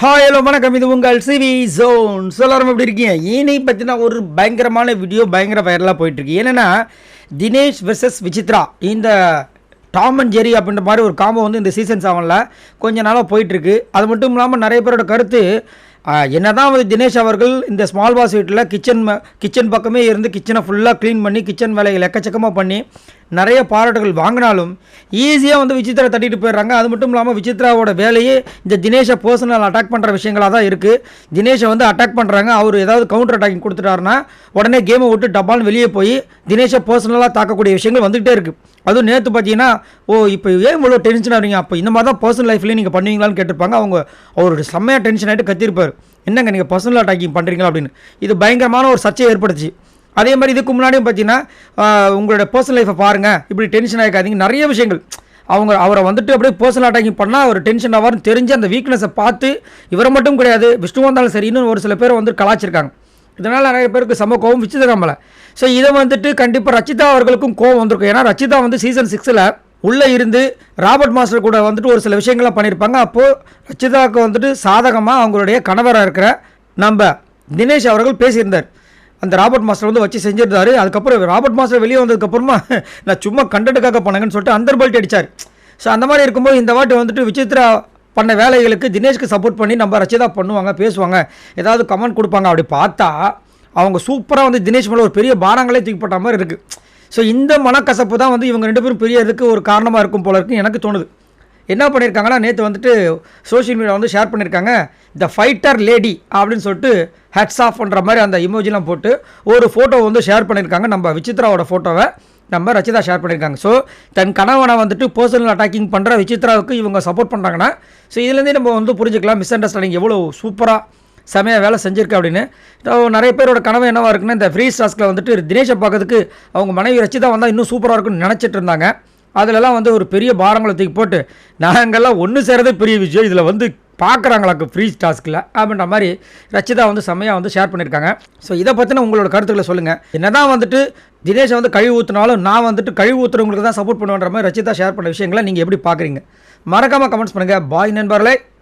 Hi hello வணக்கம். இது உங்கள் சிவி ஜோன் சொல்லாரம் எப்படி இருக்கீங்க? இனி பற்றினா ஒரு பயங்கரமான வீடியோ பயங்கர வைரலாக போயிட்டுருக்கு. என்னென்னா தினேஷ் வெர்சஸ் விசித்ரா. இந்த டாம் அண்ட் ஜெரி அப்படின்ற மாதிரி ஒரு காம்போ வந்து இந்த சீசன் செவனில் கொஞ்ச நாளாக போயிட்டுருக்கு. அது மட்டும் இல்லாமல் நிறைய பேரோட கருத்து என்னதான் வந்து தினேஷ் அவர்கள் இந்த ஸ்மால் பாஸ் வீட்டில் கிச்சன் கிச்சன் பக்கமே இருந்து கிச்சனை ஃபுல்லாக க்ளீன் பண்ணி கிச்சன் வேலைகள் எக்கச்சக்கமாக பண்ணி நிறைய பாராட்டுகள் வாங்கினாலும் ஈஸியாக வந்து விசித்ரா தட்டிட்டு போயிடுறாங்க. அது மட்டும் இல்லாமல் விசித்ராவோட வேலையே இந்த தினேஷை பர்சனல் அட்டாக் பண்ணுற விஷயங்களாக தான் இருக்குது தினேஷை வந்து அட்டாக் பண்ணுறாங்க அவர் ஏதாவது கவுண்டர் அட்டாக்கிங் கொடுத்துட்டாருன்னா உடனே கேமை விட்டு டப்பால்னு வெளியே போய் தினேஷை பர்சனலாக தாக்கக்கூடிய விஷயங்கள் வந்துகிட்டே இருக்குது அதுவும் நேற்று பார்த்தீங்கன்னா ஓ இப்போ ஏன் இவ்வளோ டென்ஷன் ஆகிறீங்க அப்போ இந்த மாதிரி தான் பர்சனல் லைஃப்லேயே நீங்கள் பண்ணுவீங்களான்னு கேட்டிருப்பாங்க. அவங்க அவருடைய செம்மையாக டென்ஷன் ஆகிட்டு கத்திருப்பார். என்னங்க நீங்கள் பர்சனல் அட்டாக்கிங் பண்ணுறீங்களா அப்படின்னு. இது பயங்கரமான ஒரு சர்ச்சையை ஏற்படுத்துச்சு. அதே மாதிரி இதுக்கு முன்னாடியும் பார்த்தீங்கன்னா உங்களோட பர்சனல் லைஃப்பை பாருங்கள் இப்படி டென்ஷன் ஆகிக்காதீங்க நிறைய விஷயங்கள். அவங்க அவரை வந்துட்டு அப்படியே பர்சனல் அட்டாக்கிங் பண்ணால் அவர் டென்ஷன் ஆவார்னு தெரிஞ்சு அந்த வீக்னஸை பார்த்து இவரை மட்டும் கிடையாது விஷ்ணுவாக இருந்தாலும் சரி இன்னும் ஒரு சில பேர் வந்து கலாச்சிருக்காங்க. இதனால் நிறைய பேருக்கு செம்ம கோவம் விசித்திரமல ஸோ இதை வந்துட்டு கண்டிப்பாக ரச்சிதா அவர்களுக்கும் கோவம் வந்திருக்கும். ஏன்னா ரச்சிதா வந்து சீசன் சிக்ஸில் உள்ளே இருந்து ராபர்ட் மாஸ்டர் கூட வந்துட்டு ஒரு சில விஷயங்கள்லாம் பண்ணியிருப்பாங்க. அப்போது ரச்சிதாவுக்கு வந்துட்டு சாதகமாக அவங்களுடைய கணவராக இருக்கிற நம்ம தினேஷ் அவர்கள் பேசியிருந்தார். அந்த ராபர்ட் மாஸ்டர் வந்து வச்சு செஞ்சிருந்தாரு. அதுக்கப்புறம் ராபர்ட் மாஸ்டர் வெளியே வந்ததுக்கப்புறமா நான் சும்மா கண்டென்ட்டுக்காக பண்ணேங்கன்னு சொல்லிட்டு அந்தர் பல்ட்டி அடிச்சார். ஸோ அந்த மாதிரி இருக்கும்போது இந்த வாட்டி வந்துட்டு விசித்ரா பண்ண வேலைகளுக்கு தினேஷ்க்கு சப்போர்ட் பண்ணி நம்ம ரச்சிதா பண்ணுவாங்க பேசுவாங்க. ஏதாவது கமெண்ட் கொடுப்பாங்க. அப்படி பார்த்தா அவங்க சூப்பராக வந்து தினேஷ் மேலே ஒரு பெரிய பாரங்களே தூக்கி போட்ட மாதிரி இருக்குது ஸோ இந்த மனக்கசப்பு தான் வந்து இவங்க ரெண்டு பேரும் பெரியதுக்கு ஒரு காரணமாக இருக்கும் போல இருக்குன்னு எனக்கு தோணுது. என்ன பண்ணியிருக்காங்கன்னா நேற்று வந்துட்டு சோஷியல் மீடியா வந்து ஷேர் பண்ணியிருக்காங்க த ஃபைட்டர் லேடி அப்படின்னு சொல்லிட்டு ஹெட்ஸ் ஆஃப் பண்ணுற மாதிரி அந்த இமோஜிலாம் போட்டு ஒரு ஃபோட்டோ வந்து ஷேர் பண்ணியிருக்காங்க நம்ம விசித்ராவோட ஃபோட்டோவை நம்ம ரச்சிதா ஷேர் பண்ணியிருக்காங்க ஸோ தன் கணவனை வந்துட்டு பர்சனல் அட்டாக்கிங் பண்ணுற விசித்ராவுக்கு இவங்க சப்போர்ட் பண்ணுறாங்கன்னா ஸோ இதுலேருந்தே நம்ம வந்து புரிஞ்சுக்கலாம் மிஸ் அண்டர்ஸ்டாண்டிங் எவ்வளோ சூப்பராக செமையாக வேலை செஞ்சிருக்கு அப்படின்னு. நிறைய பேரோட கனவு என்னவாக இருக்குன்னா இந்த ஃப்ரீ ஸ்டாஸ்கில் வந்துட்டு தினேஷை பார்க்கறதுக்கு அவங்க மனைவி ரச்சிதா வந்தால் இன்னும் சூப்பராக இருக்கும்னு நினச்சிட்டு இருந்தாங்க. அதிலலாம் வந்து ஒரு பெரிய பாரங்களை தூக்கி போட்டு நாங்கள்லாம் ஒன்று சேரதே பெரிய விஷயம். இதில் வந்து பார்க்குறாங்களாக்கு ஃப்ரீ டாஸ்கில் அப்படின்ற மாதிரி ரச்சிதா வந்து செம்மையாக வந்து ஷேர் பண்ணியிருக்காங்க ஸோ இதை பற்றின உங்களோட கருத்துக்களை சொல்லுங்கள் என்னதான் வந்துட்டு தினேஷை வந்து கழிவு ஊற்றினாலும் நான் வந்துட்டு கழிவு ஊற்றுறவங்களுக்கு தான் சப்போர்ட் பண்ணுவேன்ற மாதிரி ரச்சிதா ஷேர் பண்ண விஷயங்களை நீங்கள் எப்படி பார்க்குறீங்க மறக்காமல் கமெண்ட்ஸ் பண்ணுங்கள் பாய் நண்பர்களே.